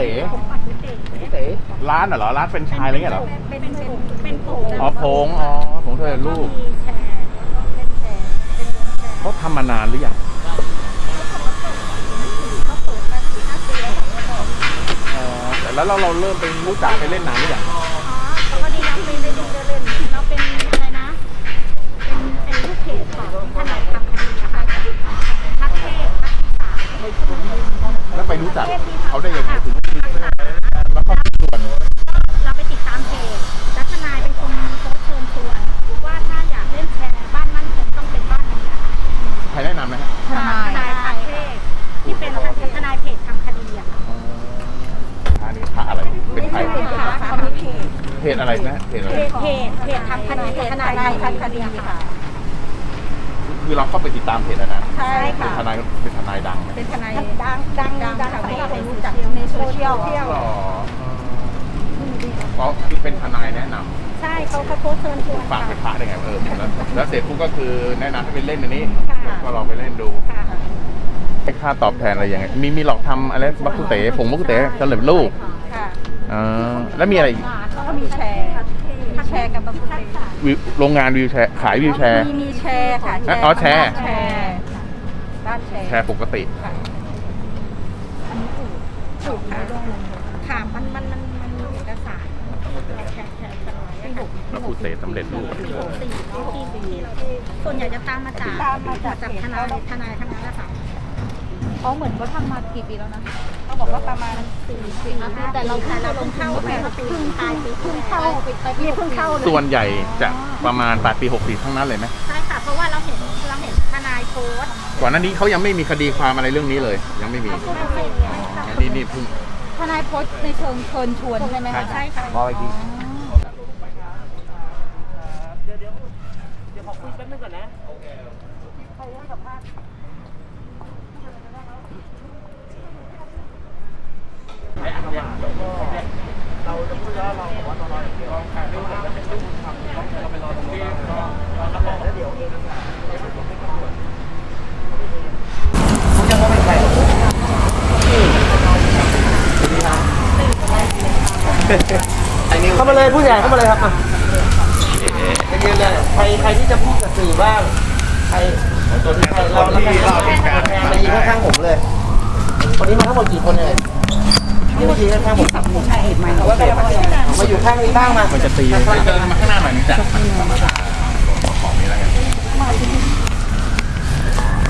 เต๋ผงปัดกุเต๋เต๋ร้านเหรอ ร้านเป็นชายอะไรเงี้ยเหรอ เป็นเป็นเป็นผงอ๋อผงอ๋อผงสำเร็จรูปมีแชร์เล่นแชร์เป็นวงแชร์เขาทำมานานหรือยังเขาเปิดมาสี่ห้าปีแล้วของเราบอกอ๋อแต่แล้วเราเราเริ่มไปรู้จักไปเล่นนานหรือยัง อ๋อพอดีเราเป็นเล่นเล่นเราเป็นอะไรนะ เป็นไอ้ลูกเพจของทนายทำคดีอะค่ะทักเทศทักษา แล้วไปรู้จักเขาได้ยังไงถึงแล้วเขาชวน เราไปติดตามเพจแล้วทนายเป็นคนโพสต์เชิญชวนว่าถ้าอยากเล่นแชร์บ้านมั่นคงต้องเป็นบ้านนี้อะ ใครแนะนำไหมฮะ ทนายทนายทักเทศที่เป็นทนายเพจทำคดีอะค่ะ อ๋ออันนี้พระอะไร เป็นใคร เป็นพระเขามีเพจ เพจอะไรนะเพจอะไร เพจเพจทำคดีทนายทำคดีค่ะ คือ เราเข้าไปติดตามเพจอันนั้นใช่ค่ะเป็นทนายเป็นทนายดังไหมเป็นทนายดังดังดังค่ะที่เรารู้จักในโซเชียลหรอเพราะคือเป็นทนายแนะนำใช่เขาเขาโพสต์เชิญชวนฝากค่ะเป็นพระได้ไงเออแล้วแล้วเสร็จปุ๊บก็คือแนะนำให้ไปเล่นอันนี้ค่ะก็ลองไปเล่นดูค่ะให้ค่าตอบแทนอะไรยังไงมีมีหลอกทำอะไรบักกุเต๋ผงบักกุเต๋สำเร็จรูปค่ะ อ่าแล้วมีอะไรอีก แล้วก็มีแชร์มี แชร์กับบังคับวิวโรงงานวิวแชร์ขายวิวแชร์ มีมีแชร์ค่ะอ๋อแชร์ แชร์บ้านแชร์แชร์ปกติ ค่ะอันนี้ถูกถูกค่ะค่ะมันมันมันมันมีเอกสารแชร์แชร์กันไว้อะค่ะบักกุเต๋สำเร็จรูป สี่เนาะที่ที่เราส่วนใหญ่จะตามมาจากตามมาจากทนายทนายทั้งนั้นแหละค่ะเขาเหมือนเขาทำมากี่ปีแล้วนะเขา บอกว่าประมาณสี่สี่แต่เราแต่เราลงเข้าไปเพิ่งปลายปีเพิ่งเข้าไปปีเพิ่งเข้าเลยส่วนใหญ่จะประมาณปลายปี64ทั้งนั้นเลยไหมใช่ค่ะเพราะว่าเราเห็นเราเห็นทนายโพสต์ก่อนหน้านี้เขายังไม่มีคดีความอะไรเรื่องนี้เลย ยังไม่มีเขาพูดไม่ไม่ค่ะนี่นี่เพิ่งทนายโพสต์ในเชิงเชิญชวนใช่ไหมคะใช่ค่ะร็รออีกทีเข้ามาเลยผู้ใหญ่เข้ามาเลยครับมาไปยืนเลยใครใครที่จะพูดกับสื่อบ้างใครตัวที่ใครเราเราเรามายืนข้างๆผมเลยวันนี้มาทั้งหมดกี่คนเลย นี่มายืนข้างผมสามคนใช่ไหมว่าไปมาอยู่ข้างนี้บ้างมามันจะตีเดินมาข้างหน้าหน่อยนึงจ้ะธรรมดาของนี้แล้วกัน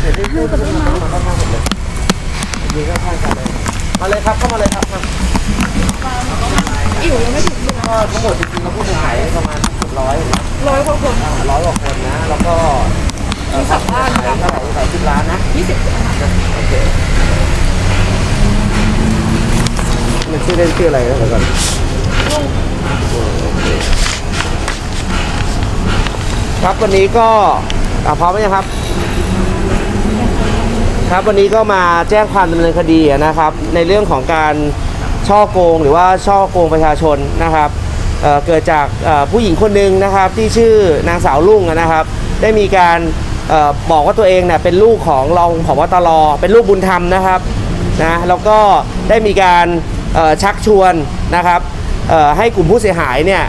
เดี๋ยวที่พูดมาข้างๆผมเลยยืนข้างกันเลยมาเลยครับเข้ามาเลยครับมาอยู่ยังไม่ถึงก็ทั้งหมดจริงๆเราพูดถึงหายประมาณร้อยร้อยกว่าคนร้อยกว่าคนนะ แล้วก็มีสัมภาษณ์เท่าไหร่หลายสิบล้านนะยี่สิบโอเค มันชื่อเล่นชื่ออะไรนะเดี๋ยวก่อนครับวันนี้ก็อะพร้อมไหมครับ ครับวันนี้ก็มาแจ้งความดำเนินคดีนะครับ ในเรื่องของการช่อโกงหรือว่าช่อโกงประชาชนนะครับเอ่อเกิดจากเอ่อผู้หญิงคนหนึ่งนะครับที่ชื่อนางสาวลุ่งนะครับ ได้มีการเออบอกว่าตัวเองเนี่ยเป็นลูกของรองผบตรเป็นลูกบุญธรรมนะครับนะแล้วก็ได้มีการ ชักชวนนะครับให้กลุ่มผู้เสียหายเนี่ย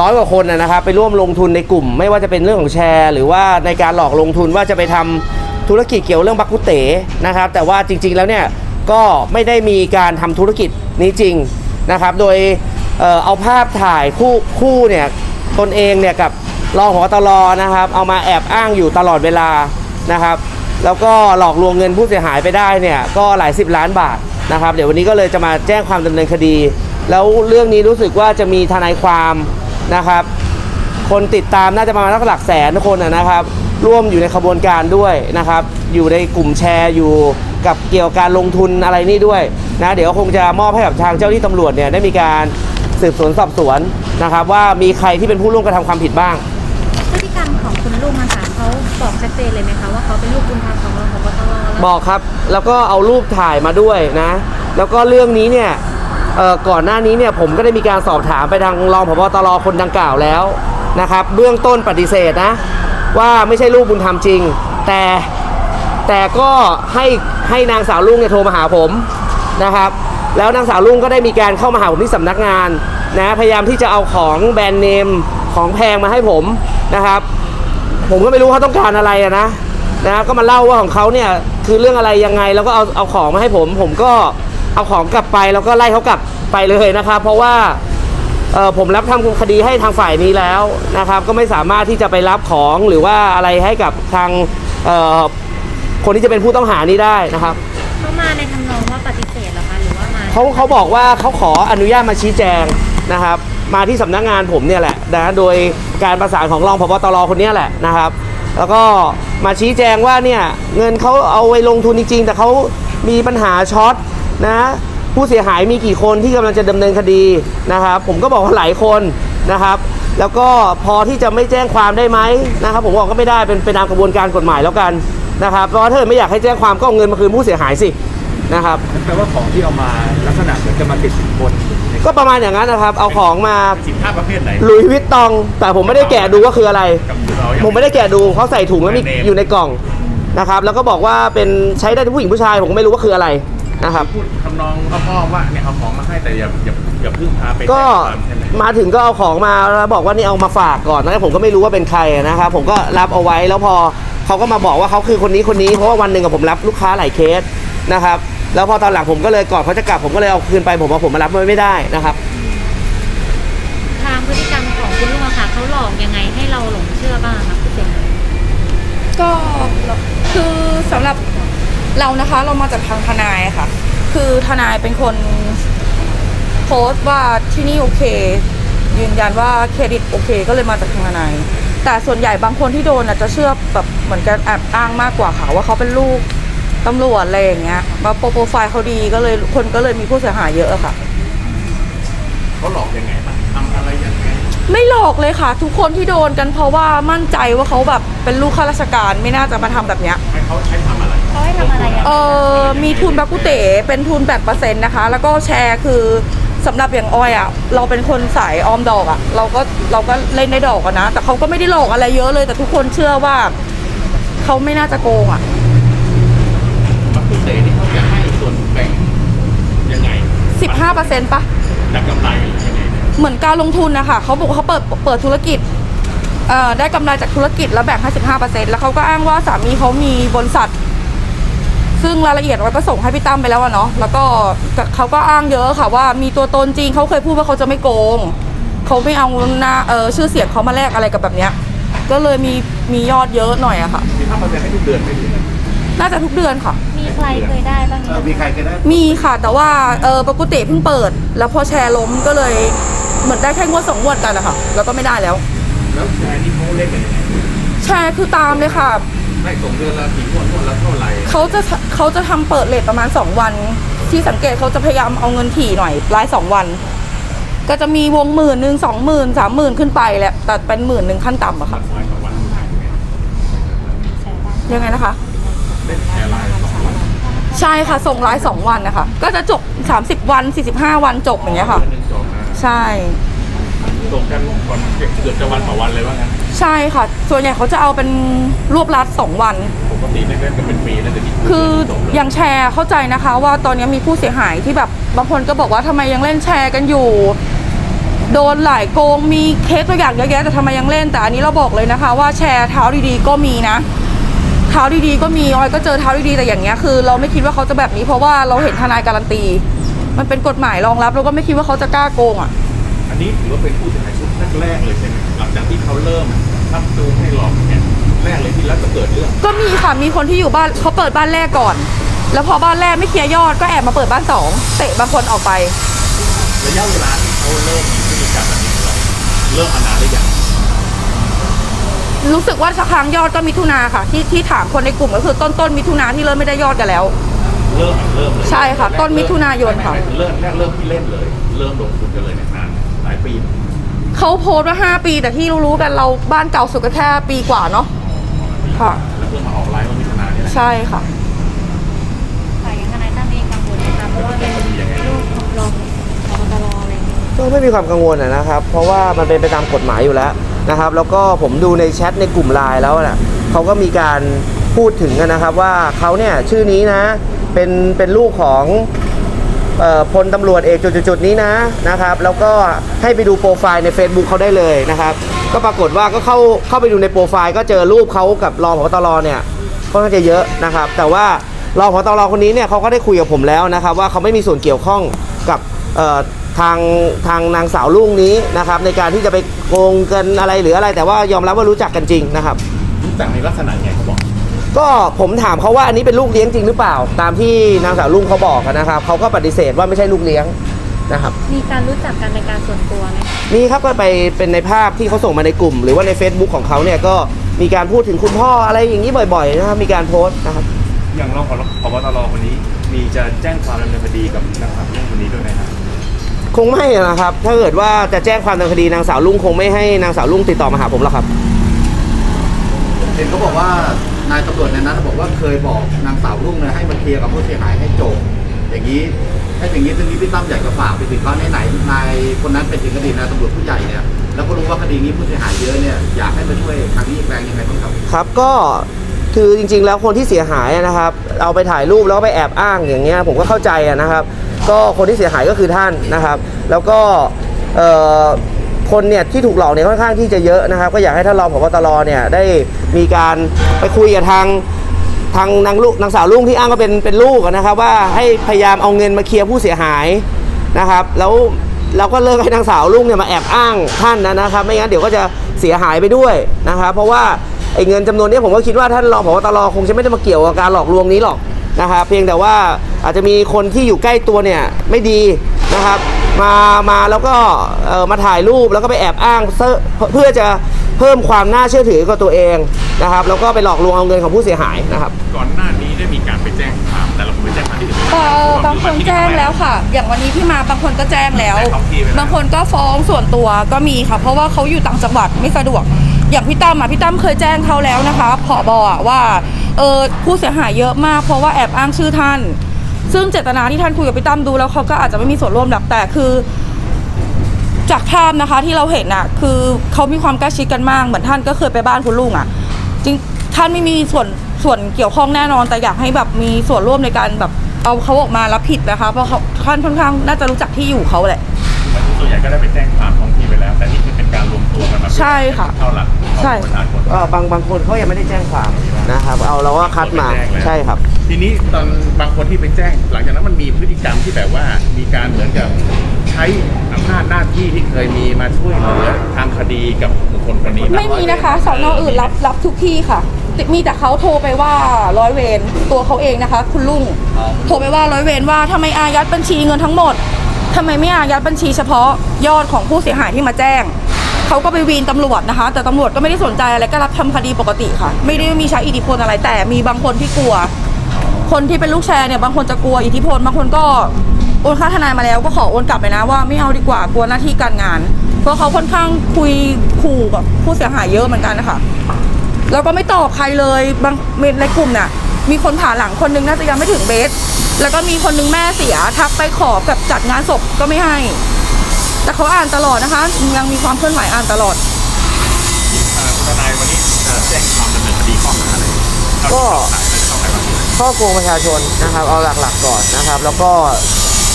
ร้อยกว่าคนนะครับไปร่วมลงทุนในกลุ่ม ไม่ว่าจะเป็นเรื่องของแชร์ หรือว่าในการหลอกลงทุนว่าจะไปทำธุรกิจเกี่ยวเรื่องบักกุเต๋นะครับ แต่ว่าจริงๆแล้วเนี่ยก็ไม่ได้มีการทำธุรกิจนี้จริงนะครับ โดยเอ่อเอาภาพถ่ายคู่คู่เนี่ยตนเองเนี่ยกับรองหัวตลอนะครับ เอามาแอบอ้างอยู่ตลอดเวลานะครับ แล้วก็หลอกลวงเงินผู้เสียหายไปได้เนี่ยก็หลายสิบล้านบาทนะครับเดี๋ยววันนี้ก็เลยจะมาแจ้งความดำเนินคดี แล้วเรื่องนี้รู้สึกว่าจะมีทนายความนะครับ คนติดตามน่าจะประมาณสักหลักแสนคนนะครับ ร่วมอยู่ในขบวนการด้วยนะครับ อยู่ในกลุ่มแชร์อยู่กับเกี่ยวกับการลงทุนอะไรนี่ด้วยนะเดี๋ยวคงจะมอบให้กับทางเจ้าที่ตำรวจเนี่ยได้มีการสืบสวนสอบสวนนะครับ ว่ามีใครที่เป็นผู้ร่วมกระทำความผิดบ้าง พฤติกรรมของคุณลุงอะ บอกชัดเจนเลยไหมคะว่าเขาเป็นลูกบุญธรรมของรองพบตรแล้วบอกครับ แล้วก็เอารูปถ่ายมาด้วยนะ แล้วก็เรื่องนี้เนี่ยเอ่อก่อนหน้านี้เนี่ยผมก็ได้มีการสอบถามไปทางรองผบตรคนดังกล่าวแล้วนะครับ เบื้องต้นปฏิเสธนะ ว่าไม่ใช่ลูกบุญธรรมจริง แต่แต่ก็ให้ให้นางสาวลุงเนี่ยโทรมาหาผมนะครับ แล้วนางสาวลุงก็ได้มีการเข้ามาหาผมที่สำนักงานนะพยายามที่จะเอาของแบรนด์เนมของแพงมาให้ผมนะครับ ผมก็ไม่รู้เขาต้องการอะไรอะนะนะก็มาเล่าว่าของเขาเนี่ยคือเรื่องอะไรยังไงแล้วก็เอาเอาของมาให้ผม ผมก็เอาของกลับไปแล้วก็ไล่เขากลับไปเลยนะครับ เพราะว่าเอ่อผมรับทำคดีให้ทางฝ่ายนี้แล้วนะครับ ก็ไม่สามารถที่จะไปรับของหรือว่าอะไรให้กับทางเอ่อคนที่จะเป็นผู้ต้องหานี้ได้นะครับเขามาในทำนองว่าปฏิเสธเหรอคะหรือว่ามาเขาเขาบอกว่าเขาขออนุญาตมาชี้แจงนะครับ มาที่สำนักงานผมเนี่ยแหละนะโดยการประสานของรองพบตรคนนี้แหละนะครับ แล้วก็มาชี้แจงว่าเนี่ยเงินเขาเอาไว้ลงทุนจริงๆ แต่เขามีปัญหาช็อตนะผู้เสียหายมีกี่คนที่กำลังจะดำเนินคดีนะครับ ผมก็บอกว่าหลายคนนะครับ แล้วก็พอที่จะไม่แจ้งความได้ไหมนะครับ ผมบอกก็ไม่ได้เป็นเป็นตามกระบวนการกฎหมายแล้วกันนะครับเพราะถ้าเกิดไม่อยากให้แจ้งความก็เอาเงินมาคืนผู้เสียหายสินะครับแปลว่าของที่เอามาลักษณะเหมือนจะมาติดสินบน ก็ประมาณอย่างนั้นนะครับ เอาของมาสินค้าประเภทไหนหลุยส์วิตตอง แต่ผมไม่ได้แกะดูว่าคืออะไร กับเราอย่าง ผมไม่ได้แกะดูเขาใส่ถุงแล้วมีแบรนด์เนมอยู่ในกล่องนะครับ แล้วก็บอกว่าเป็นใช้ได้ทั้งผู้หญิงผู้ชายผมก็ไม่รู้ว่าคืออะไรนะครับ พูดทำนองอ้อมๆว่าเนี่ยเอาของมาให้แต่อย่าอย่าอย่าเพึ่งพาไปก็แจ้งความใช่ไหมมาถึงก็เอาของมาแล้วบอกว่านี่เอามาฝากก่อนตอนแรกผมก็ไม่รู้ว่าเป็นใครนะครับ ผมก็รับเอาไว้แล้วพอเขาก็มาบอกว่าเขาคือคนนี้คนนี้เพราะว่าวันหนึ่งกับผมรับลูกค้าหลายเคสนะครับ แล้วพอตอนหลังผมก็เลยก่อนเขาจะกลับผมก็เลยเอาคืนไปผมว่าผมมารับไว้ไม่ได้นะครับ ทางพฤติกรรมของคุณลุงอะค่ะเขาหลอกยังไงให้เราหลงเชื่อบ้างคะผู้เสียหายก็คือสำหรับเรานะคะเรามาจากทางทนายอะค่ะ คือทนายเป็นคนโพสต์ว่าที่นี่โอเค ยืนยันว่าเครดิตโอเค ก็เลยมาจากทางทนาย แต่ส่วนใหญ่บางคนที่โดนอาจจะเชื่อแบบเหมือนกันแอบอ้างมากกว่าค่ะว่าเขาเป็นลูก ตำรวจอะไรอย่างเงี้ยมาโปรไฟล์เขาดีก็เลยคนก็เลยมีผู้เสียหายเยอะอะค่ะ เขาหลอกยังไงบ้างทำอะไรยังไงไม่หลอกเลยค่ะ ทุกคนที่โดนกันเพราะว่ามั่นใจว่าเขาแบบเป็นลูกข้าราชการไม่น่าจะมาทำแบบเนี้ย ให้เขาใช้ทำอะไรเขาให้ทำอะไรอะเออมีทุนบากุเต๋เป็นทุนแบบเปอร์เซ็นต์นะคะ แล้วก็แชร์คือสำหรับอย่างออยอะ เราเป็นคนสายออมดอกอะ เราก็เราก็เล่นได้ดอกอะนะ แต่เขาก็ไม่ได้หลอกอะไรเยอะเลย แต่ทุกคนเชื่อว่า เขาไม่น่าจะโกงอะ บัคคุเตนี่เขาจะให้ส่วนแบ่งยังไง 15%ปะจากกำไรหรือยังไงเนี่ยเหมือนการลงทุนนะคะเขาบอกว่าเขาเปิดเปิดธุรกิจเอ่อได้กำไรจากธุรกิจแล้วแบ่งให้15%แล้วเขาก็อ้างว่าสามีเขามีบริษัท ซึ่งรายละเอียดเราก็ส่งให้พี่ตั้มไปแล้วอะเนาะแล้วก็เขาก็อ้างเยอะค่ะว่ามีตัวตนจริงเขาเคยพูดว่าเขาจะไม่โกงเขาไม่เอาหน้าเออชื่อเสียงเขามาแลกอะไรกับแบบเนี้ยก็เลยมีมียอดเยอะหน่อยอะค่ะสิบห้าเปอร์เซ็นต์ให้ทุกเดือนไม่ถึง น่าจะทุกเดือนค่ะ มีใครเคยได้บ้างไหมมีใครก็ได้มีค่ะแต่ว่าเออปกติเพิ่งเปิด แล้วพอแชร์ล้มก็เลยเหมือนได้แค่งวดสองงวดกันนะคะแล้วก็ไม่ได้แล้ว แล้วแชร์นี่เขาเล่นกันยังไงแชร์คือตามเลยค่ะได้ส่งเดือนละกี่งวดงวดละเท่าไหร่เขาจะเขาจะทำเปิดเลทประมาณ 2 วัน ที่สังเกตเขาจะพยายามเอาเงินถี่หน่อยรายสองวัน ก็จะมีวงหมื่นหนึ่งสองหมื่นสามหมื่นขึ้นไปแหละแต่เป็นหมื่นหนึ่งขั้นต่ำอะค่ะร้อยต่อวันยังไงนะคะ เล่นแชร์ไลน์สองวันใช่ค่ะ ส่งรายสองวันนะคะ ก็จะจบ 30 วัน 45 วันจบอย่างเงี้ยค่ะเดือนหนึ่งจบนะใช่ ส่งกันก่อนเกือบจะวันต่อวันเลยว่างั้นใช่ค่ะ ส่วนใหญ่เขาจะเอาเป็นรวบรัดสองวัน ปกติเล่นกันเป็นปีแล้วแต่นี่คือจบเลยอย่างแชร์เข้าใจนะคะ ว่าตอนนี้มีผู้เสียหายที่แบบบางคนก็บอกว่าทำไมยังเล่นแชร์กันอยู่ โดนหลายโกงมีเคสตัวอย่างเยอะแยะแต่ทำไมยังเล่นแต่อันนี้เราบอกเลยนะคะ ว่าแชร์เท้าดีๆก็มีนะ เท้าดีๆก็มีออยก็เจอเท้าดีๆแต่อย่างเงี้ยคือ เราไม่คิดว่าเขาจะแบบนี้เพราะว่าเราเห็นทนายการันตี มันเป็นกฎหมายรองรับเราก็ไม่คิดว่าเขาจะกล้าโกงอะอันนี้ถือว่าเป็นผู้เสียหายชุดแรกๆเลยใช่ไหมหลังจากที่เขาเริ่มทับจูงให้หลอกเนี่ยแรกเลยที่แล้วจะเกิดเรื่อง ก็มีค่ะมีคนที่อยู่บ้านเขาเปิดบ้านแรกก่อน แล้วพอบ้านแรกไม่เคลียร์ยอดก็แอบมาเปิดบ้านสองเตะบางคนออกไประยะเวลาที่เขาเริ่มมีพฤติกรรมแบบนี้เราเริ่มมานานหรือยัง รู้สึกว่าสักครั้งยอดก็มิถุนาค่ะ ที่ที่ถามคนในกลุ่มก็คือต้นต้นมิถุนาที่เริ่มไม่ได้ยอดกันแล้ว เริ่มเริ่มเลยใช่ค่ะต้นมิถุนายนค่ะไม่ไม่ไม่เริ่มแรกเริ่มที่เล่นเลย เริ่มลงทุนกันเลยเนี่ยนานหลายปีเขาโพสต์ว่า5ปีแต่ที่รู้ๆกันเราบ้านเก่าสุดก็แค่ปีกว่าเนาะค่ะ แล้วเพิ่งมาออกไลน์วันมิถุนายนนี่แหละใช่ค่ะฝ่ายยังทนายตั้มเองกังวลนะคะเพราะว่าเป็นลูกของรองพบตรอะไรอย่างเงี้ยก็ไม่มีความกังวลอะนะครับ เพราะว่ามันเป็นไปตามกฎหมายอยู่แล้ว นะครับ แล้วก็ผมดูในแชทในกลุ่มไลน์แล้วนะเขาก็มีการพูดถึงกันนะครับว่าเขาเนี่ยชื่อนี้นะ เป็นเป็นลูกของออพลตำรวจเอกจุดๆนี้นะนะครับ แล้วก็ให้ไปดูโปรไฟล์ใน Facebook เขาได้เลยนะครับ ก็ปรากฏว่าก็เข้าเข้าไปดูในโปรไฟล์ก็เจอรูปเขากับรองพบตรเนี่ยค่อนข้างจะเยอะนะครับ แต่ว่ารองพบตรคนนี้เนี่ยเขาก็ได้คุยกับผมแล้วนะครับ ว่าเขาไม่มีส่วนเกี่ยวข้องกับ ทางทางนางสาวลุงนี้นะครับ ในการที่จะไปโกงเกินอะไรหรืออะไร แต่ว่ายอมรับว่ารู้จักกันจริงนะครับ รู้จักในลักษณะไงเขาบอก ก็ผมถามเขาว่าอันนี้เป็นลูกเลี้ยงจริงหรือเปล่า ตามที่นางสาวลุงเขาบอกนะครับเขาก็ปฏิเสธว่าไม่ใช่ลูกเลี้ยงนะครับมีการรู้จักกันในการส่วนตัวไหมมีครับก็ไปเป็นในภาพที่เขาส่งมาในกลุ่ม หรือว่าใน Facebook ของเขาเนี่ยก็มีการพูดถึงคุณพ่ออะไรอย่างนี้บ่อยๆนะครับมีการโพสต์นะครับ อย่างรองผบตรคนนี้มีจะแจ้งความดำเนินคดีกับนางสาวเรื่องคนนี้ด้วยไหมครับ คงไม่นะครับ ถ้าเกิดว่าจะแจ้งความดำเนินคดีนางสาวลุงคงไม่ให้นางสาวลุงติดต่อมาหาผมหรอกครับ เห็นเขาบอกว่านายตำรวจในนั้นบอกว่าเคยบอกนางสาวรุ่งเนี่ยให้มาเคลียร์กับผู้เสียหายให้จบ อย่างนี้ถ้าอย่างนี้ซึ่งนี้พี่ตั้มอยากจะฝากไปถึงเขาในไหนๆนายคนนั้นเป็นถึงคดีนายตำรวจผู้ใหญ่เนี่ยแล้วก็รู้ว่าคดีนี้ผู้เสียหายเยอะเนี่ยอยากให้มาช่วยทางนี้อีกแรงยังไงบ้างครับครับก็คือจริงๆแล้วคนที่เสียหายนะครับ เอาไปถ่ายรูปแล้วก็ไปแอบอ้างอย่างเงี้ยผมก็เข้าใจอะนะครับ ก็คนที่เสียหายก็คือท่านนะครับ แล้วก็คนเนี่ยที่ถูกหลอกเนี่ยค่อนข้างที่จะเยอะนะครับ ก็อยากให้ท่านรองผบตรเนี่ยได้มีการไปคุยกับทางทางนางลูกนางสาวลุงที่อ้างว่าเป็นเป็นลูกนะครับ ว่าให้พยายามเอาเงินมาเคลียร์ผู้เสียหายนะครับ แล้วเราก็เลิกให้นางสาวลุงเนี่ยมาแอบอ้างท่านนะนะครับ ไม่งั้นเดี๋ยวก็จะเสียหายไปด้วยนะครับ เพราะว่าไอ้เงินจำนวนนี้ผมก็คิดว่าท่านรองผบตรคงจะไม่ได้มาเกี่ยวกับการหลอกลวงนี้หรอก นะครับเพียงแต่ว่าอาจจะมีคนที่อยู่ใกล้ตัวเนี่ยไม่ดีนะครับ มามาแล้วก็เอ่อมาถ่ายรูปแล้วก็ไปแอบอ้างเพื่อเพื่อจะเพิ่มความน่าเชื่อถือกับตัวเองนะครับแล้วก็ไปหลอกลวงเอาเงินของผู้เสียหายนะครับ ก่อนหน้านี้ได้มีการไปแจ้งความแต่เราไม่ไปแจ้งความที่อื่นเออบางคนแจ้งแล้วค่ะ อย่างวันนี้ที่มาบางคนก็แจ้งแล้วในท้องที่ไปแล้วบางคนก็ฟ้องส่วนตัวก็มีค่ะ เพราะว่าเขาอยู่ต่างจังหวัดไม่สะดวก อย่างพี่ตั้มอะพี่ตั้มเคยแจ้งเขาแล้วนะคะผอบอะว่าเออผู้เสียหายเยอะมาก เพราะว่าแอบอ้างชื่อท่าน ซึ่งเจตนาที่ท่านคุยกับพี่ตั้มดูแล้วเขาก็อาจจะไม่มีส่วนร่วมหรอกแต่คือ จากภาพนะคะที่เราเห็นอะ คือเขามีความใกล้ชิดกันมากเหมือนท่านก็เคยไปบ้านคุณลุงอะ จริงท่านไม่มีส่วนส่วนเกี่ยวข้องแน่นอน แต่อยากให้แบบมีส่วนร่วมในการแบบเอาเขาออกมารับผิดนะคะ เพราะเขาท่านค่อนข้างน่าจะรู้จักที่อยู่เขาแหละ ส่วนใหญ่ก็ได้ไปแจ้งความท้องที่ไปแล้ว แต่นี่คือเป็นการรวมตัวกันมาใช่ค่ะเข้าหลักใช่เข้าประชาชนก็บางบางคนเขายังไม่ได้แจ้งความนะครับ เอาเราก็คัดมาไปแจ้งแล้วใช่ครับ ทีนี้ตอนบางคนที่ไปแจ้ง หลังจากนั้นมันมีพฤติกรรมที่แบบว่ามีการเหมือนกับใช้อำนาจหน้าที่ที่เคยมีมาช่วยเหลือทางคดีกับบุคคลคนนี้บ้างไม่มีนะคะสอนออื่นรับรับทุกที่ค่ะติมีแต่เขาโทรไปว่าร้อยเวรตัวเขาเองนะคะ คุณลุงโทรไปว่าร้อยเวรว่าทำไมอายัดบัญชีเงินทั้งหมด ทำไมไม่อายัดบัญชีเฉพาะยอดของผู้เสียหายที่มาแจ้ง เขาก็ไปวีนตำรวจนะคะ แต่ตำรวจก็ไม่ได้สนใจอะไรก็รับทำคดีปกติค่ะ ไม่ได้มีใช้อิทธิพลอะไรแต่มีบางคนที่กลัว คนที่เป็นลูกแชร์เนี่ยบางคนจะกลัวอิทธิพลบางคนก็โอนค่าทนายมาแล้วก็ขอโอนกลับไปนะว่าไม่เอาดีกว่ากลัวหน้าที่การงาน เพราะเขาค่อนข้างคุยขู่กับผู้เสียหายเยอะเหมือนกันนะคะแล้วก็ไม่ตอบใครเลยบางในกลุ่มเนี่ยมีคนผ่าหลังคนนึงน่าจะยังไม่ถึงเบส แล้วก็มีคนนึงแม่เสียทักไปขอแบบจัดงานศพก็ไม่ให้ แต่เขาอ่านตลอดนะคะ ยังมีความเคลื่อนไหวอ่านตลอดเอ่อคุณทนายวันนี้จะแจ้งความดำเนินคดีข้อหาอะไรเท่าก็ที่เข้าข่ายเราจะเข้าข่ายว่าช่อโกงประชาชนนะครับ เอาหลักๆก่อนนะครับ แล้วก็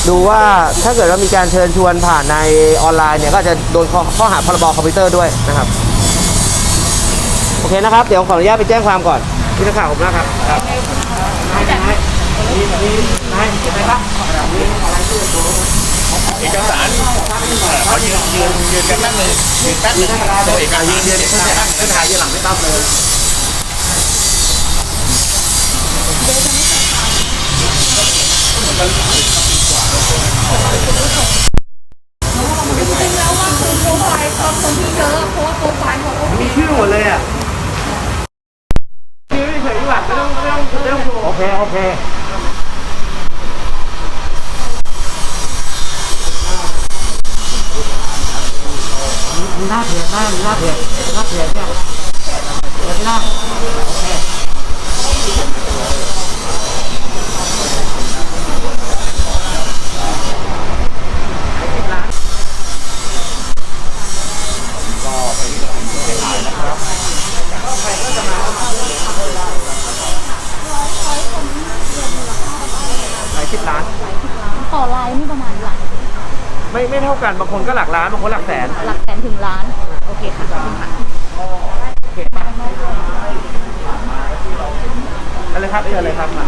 ดูว่าถ้าเกิดว่ามีการเชิญชวนผ่านในออนไลน์เนี่ยก็จะโดนข้อข้อหาพรบคอมพิวเตอร์ด้วยนะครับโอเคนะครับ เดี๋ยวขออนุญาตไปแจ้งความก่อนพี่นักข่าวผมนะครับ เห็นไหมครับเอกสารเอ่อเขายืนยืนยืนกันแป๊บนึงยืนแป๊บนึงตัวเอกสารยืนยืนท่านท่านท่านถ่ายยืนหลังพี่ตั้มเลยจริงแล้วว่าคือโปรไฟล์ของคนที่เยอะเพราะว่าโปรไฟล์ของมีชื่อหมดเลยอะชื่อเฉยๆดีกว่าไม่ต้องไม่ต้องไม่ต้องโอเคโอเค หน้าเพจหน้าหน้าเพจหน้าเพจเนี่ยเหน้าโอเหลายสิบล้านต่อลาย เท่ากันบางคนก็หลักล้านบางคนหลักแสนหลักแสนถึงล้าน โอเคค่ะขอบคุค่ะโอะไรครับเอออะไรครับมา